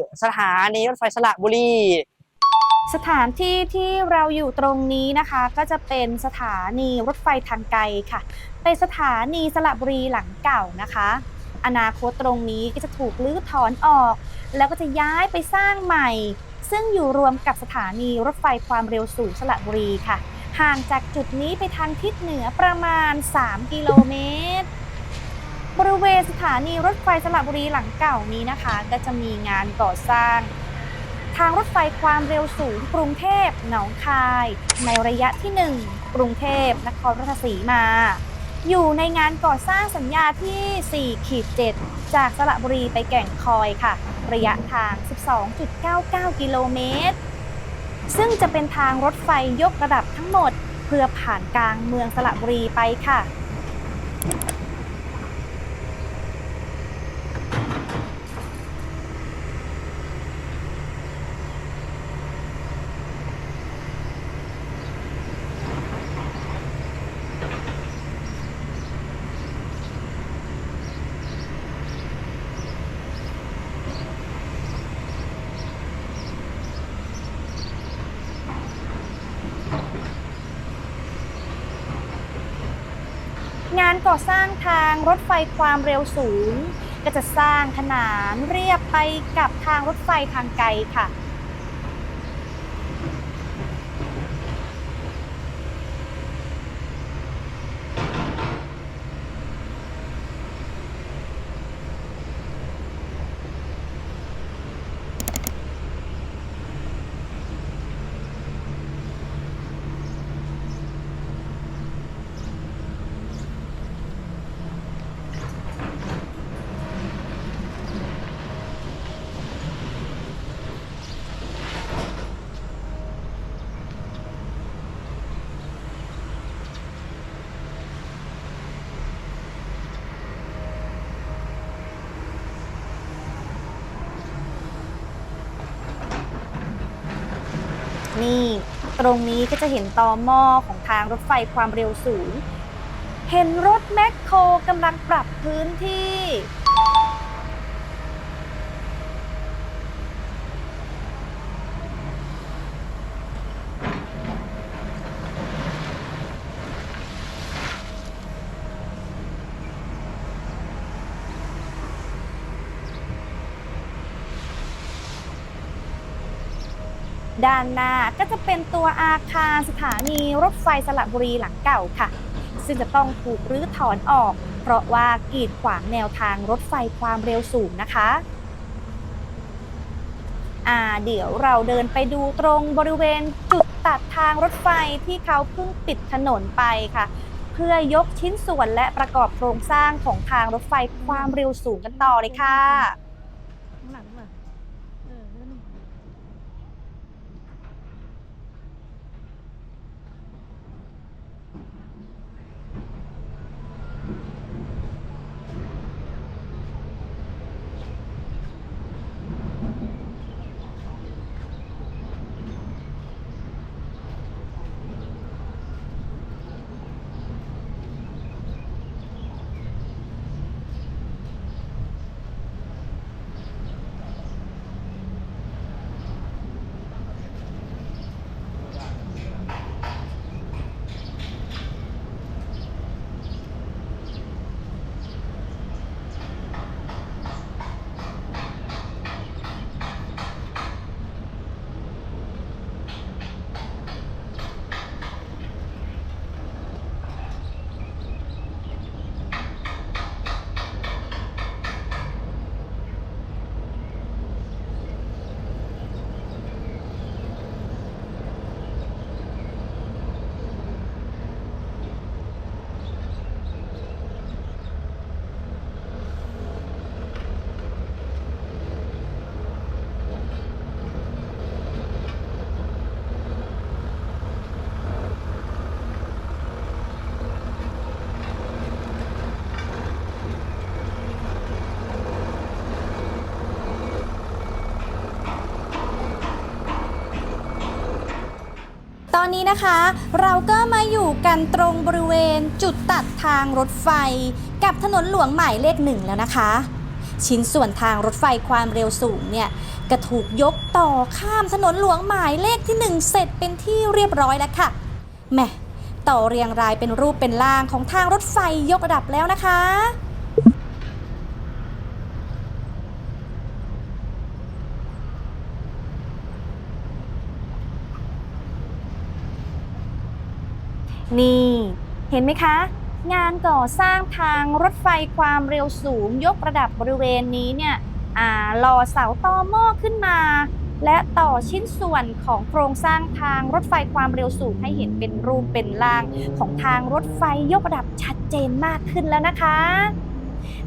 ่สถานีรถไฟสระบุรี สถานที่ที่เราอยู่ตรงนี้นะคะ ก็จะเป็นสถานีรถไฟทางไกลค่ะ เป็นสถานีสระบุรีหลังเก่านะคะ อนาคตตรงนี้ก็จะถูกลื้อถอนออก แล้วก็จะย้ายไปสร้างใหม่ ซึ่งอยู่รวมกับสถานีรถไฟความเร็วสูงสระบุรีค่ะ ห่างจากจุดนี้ไปทางทิศเหนือประมาณ 3 กิโลเมตร บริเวณสถานีรถไฟสระบุรีหลังเก่านี้นะคะ ก็จะมีงานก่อสร้าง ทางรถไฟความเร็วสูงกรุงเทพหนองคาย ในระยะที่ 1 กรุงเทพนครราชสีมา อยู่ในงานก่อสร้างสัญญาที่4ขีด7จากสระบุรีไปแก่งคอยค่ะ ระยะทาง 12.99 กิโลเมตร ซึ่งจะเป็นทางรถไฟยกระดับทั้งหมด เพื่อผ่านกลางเมืองสระบุรีไปค่ะ ก่อสร้างทางรถไฟความเร็วสูง ก็จะสร้างขนานเรียบไปกับทางรถไฟทางไกลค่ะ นี่ ตรงนี้ก็จะเห็นตอหม้อของทางรถไฟความเร็วสูง เห็นรถแมคโครกำลังปรับพื้นที่ ด้านหน้าก็จะเป็นตัวอาคารสถานีรถไฟสระบุรีหลังเก่าค่ะ ซึ่งจะต้องถูกรื้อถอนออก เพราะว่ากีดขวางแนวทางรถไฟความเร็วสูงนะคะอ่าเดี๋ยวเราเดินไปดูตรงบริเวณจุดตัดทางรถไฟที่เขาเพิ่งปิดถนนไปค่ะ เพื่อยกชิ้นส่วนและประกอบโครงสร้างของทางรถไฟความเร็วสูงกันต่อเลยค่ะ อนนี้นะคะ เราก็มาอยู่กันตรงบริเวณจุดตัดทางรถไฟ กับถนนหลวงหมายเลขหนึ่งแล้วนะคะ ชิ้นส่วนทางรถไฟความเร็วสูงเนี่ยก็ถูกยกต่อข้ามถนนหลวงหมายเลขที่1เสร็จเป็นที่เรียบร้อยแล้วค่ะแม่ต่อเรียงรายเป็นรูปเป็นร่างของทางรถไฟยกระดับแล้วนะคะ นี่ เห็นไหมคะ งานก่อสร้างทางรถไฟความเร็วสูงยกระดับบริเวณนี้เนี่ยอ่ารอเสาต่อหม้อขึ้นมา และต่อชิ้นส่วนของโครงสร้างทางรถไฟความเร็วสูงให้เห็นเป็นรูปเป็นร่างของทางรถไฟยกระดับชัดเจนมากขึ้นแล้วนะคะ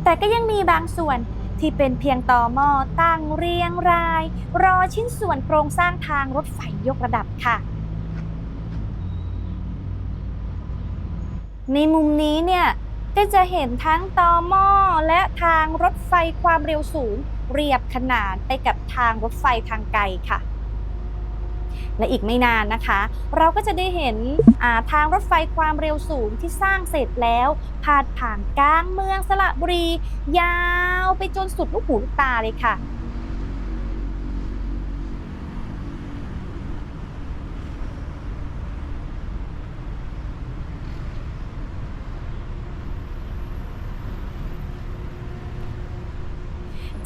แต่ก็ยังมีบางส่วนที่เป็นเพียงต่อหม้อตั้งเรียงราย รอชิ้นส่วนโครงสร้างทางรถไฟยกระดับค่ะ ในมุมนี้เนี่ยก็จะเห็นทั้งตอหม้อและทางรถไฟความเร็วสูง เรียบขนานไปกับทางรถไฟทางไกลค่ะ และอีกไม่นานนะคะ เราก็จะได้เห็นาทางรถไฟความเร็วสูงที่สร้างเสร็จแล้วพาดผ่านกลางเมืองสระบุรี ยาวไปจนสุดลูกหูลูกตาเลยค่ะ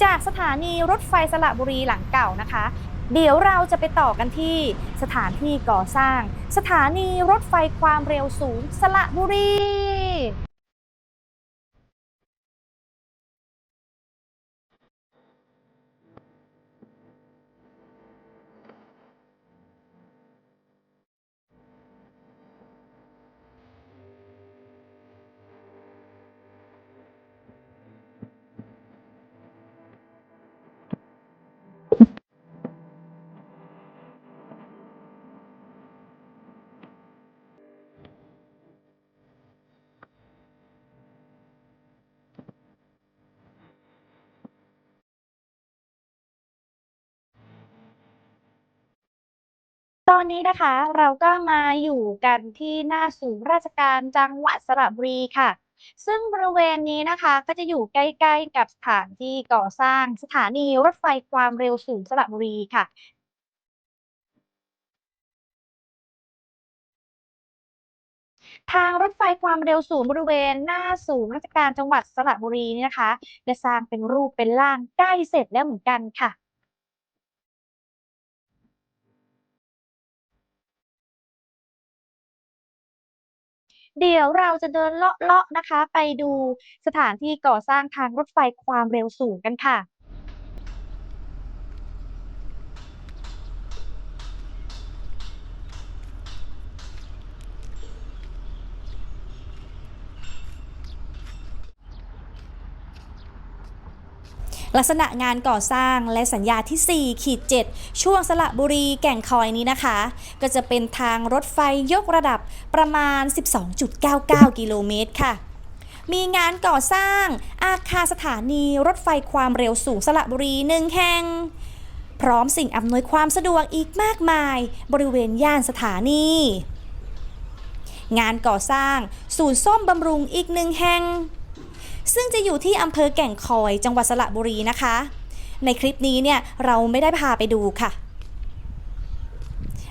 จากสถานีรถไฟสระบุรีหลังเก่านะคะ เดี๋ยวเราจะไปต่อกันที่สถานที่ก่อสร้าง สถานีรถไฟความเร็วสูงสระบุรี ตอนนี้นะคะเราก็มาอยู่กันที่หน้าศูนย์ราชการจังหวัดสระบุรีค่ะ ซึ่งบริเวณนี้นะคะก็จะอยู่ใกล้ ๆ กับสถานที่ก่อสร้างสถานีรถไฟความเร็วสูงสระบุรีค่ะ ทางรถไฟความเร็วสูงบริเวณหน้าศูนย์ราชการจังหวัดสระบุรีนี่นะคะได้สร้างเป็นรูปเป็นร่างใกล้เสร็จแล้วเหมือนกันค่ะ เดี๋ยวเราจะเดินเลาะๆนะคะ ไปดูสถานที่ก่อสร้างทางรถไฟความเร็วสูงกันค่ะ ลักษณะงานก่อสร้างและสัญญาที่ 4 ขีด 7 ช่วงสระบุรีแก่งคอยนี้นะคะ ก็จะเป็นทางรถไฟยกระดับประมาณ 12.99 กิโลเมตรค่ะมีงานก่อสร้างอาคารสถานีรถไฟความเร็วสูงสระบุรีหนึ่งแห่ง พร้อมสิ่งอำนวยความสะดวกอีกมากมาย บริเวณย่านสถานี งานก่อสร้างศูนย์ซ่อมบำรุงอีกหนึ่งแห่ง ซึ่งจะอยู่ที่อำเภอแก่งคอยจังหวัดสระบุรีนะคะ ในคลิปนี้เนี่ยเราไม่ได้พาไปดูค่ะ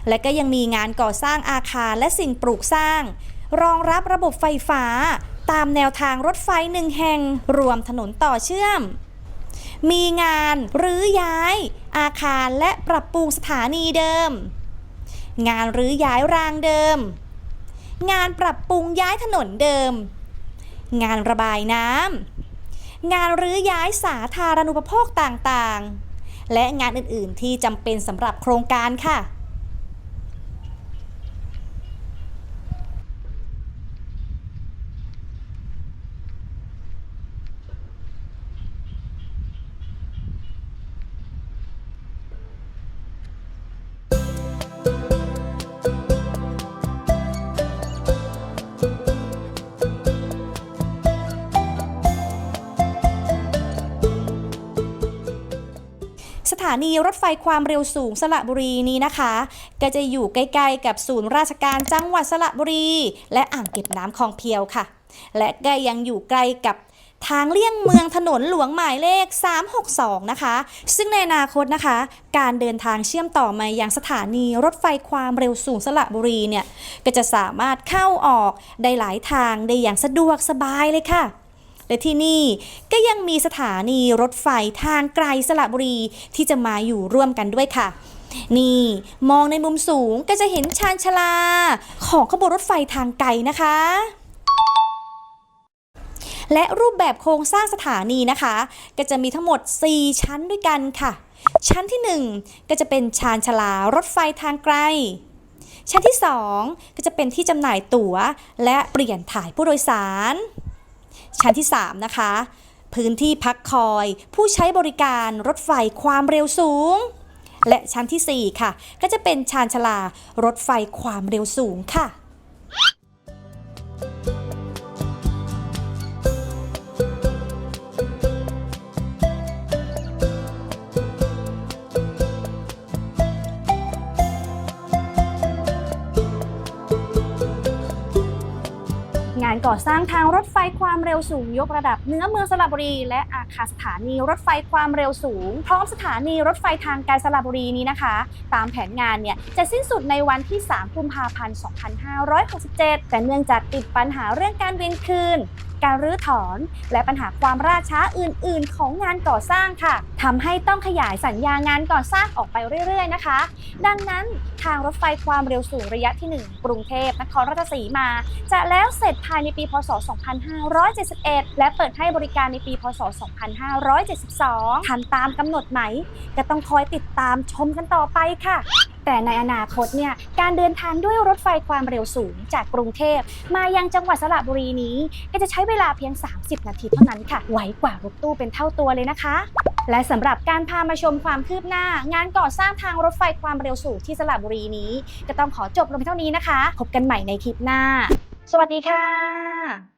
และก็ยังมีงานก่อสร้างอาคารและสิ่งปลูกสร้าง รองรับระบบไฟฟ้า ตามแนวทางรถไฟหนึ่งแห่งรวมถนนต่อเชื่อม มีงานหรือย้าย อาคารและปรับปรุงสถานีเดิม งานหรือย้ายรางเดิม งานปรับปรุงย้ายถนนเดิม งานระบายน้ำงานรื้อย้ายสาธารณูปโภคต่างๆ และงานอื่นๆที่จำเป็นสำหรับโครงการค่ะานีรถไฟความเร็วสูงสระบุรีนี้นะคะ ก็จะอยู่ใกล้ๆกับศูนย์ราชการจังหวัดสระบุรี และอ่างเก็บน้ำคลองเพียวค่ะ และก็ยังอยู่ใกล้กับทางเลี่ยงเมืองถนนหลวงหมายเลข 362 นะคะ ซึ่งในอนาคตนะคะ การเดินทางเชื่อมต่อมายังสถานีรถไฟความเร็วสูงสระบุรีเนี่ย ก็จะสามารถเข้าออกได้หลายทางได้อย่างสะดวกสบายเลยค่ะ และที่นี่ก็ยังมีสถานีรถไฟทางไกลสระบุรีที่จะมาอยู่ร่วมกันด้วยค่ะนี่มองในมุมสูงก็จะเห็นชานชาลา ของขบวนรถไฟทางไกลนะคะ และรูปแบบโครงสร้างสถานีนะคะ ก็จะมีทั้งหมด 4 ชั้นด้วยกันค่ะ ชั้นที่ 1 ก็จะเป็นชานชาลารถไฟทางไกล ชั้นที่ 2 ก็จะเป็นที่จำหน่ายตั๋ว และเปลี่ยนถ่ายผู้โดยสาร ชั้นที่ 3 นะคะ พื้นที่พักคอย ผู้ใช้บริการรถไฟความเร็วสูง และชั้นทีสี่4 ค่ะ ก็จะเป็นชานชลารถไฟความเร็วสูงค่ะ ก่อสร้างทางรถไฟความเร็วสูงยกระดับเนื้อเมืองสระบุรี และอาคารสถานีรถไฟความเร็วสูง พร้อมสถานีรถไฟทางไกลสระบุรีนี้นะคะ ตามแผนงานเนี่ยจะสิ้นสุดในวันที่ 3 กุมภาพันธ์ 2567 แต่เนื่องจากติดปัญหาเรื่องการเวียนคืน การรื้อถอน และปัญหาความล่าช้าอื่น ๆ ของงานก่อสร้างค่ะทำให้ต้องขยายสัญญางานก่อสร้างออกไปเรื่อย ๆ นะคะ ดังนั้นทางรถไฟความเร็วสูงระยะที่ 1 กรุงเทพนครราชสีมา จะแล้วเสร็จภายในปี พศ 2571 และเปิดให้บริการในปี พศ 2572 ทันตามกำหนดไหม ก็ต้องคอยติดตามชมกันต่อไปค่ะ แต่ในอนาคตเนี่ยการเดินทางด้วยรถไฟความเร็วสูงจากกรุงเทพ มายังจังหวัดสระบุรีนี้ ก็จะใช้เวลาเพียง 30 นาทีเท่านั้นค่ะไวกว่ารถตู้เป็นเท่าตัวเลยนะคะ และสำหรับการพามาชมความคืบหน้า งานก่อสร้างทางรถไฟความเร็วสูงที่สระบุรีนี้ ก็ต้องขอจบลงเพียงเท่านี้นะคะ พบกันใหม่ในคลิปหน้า สวัสดีค่ะ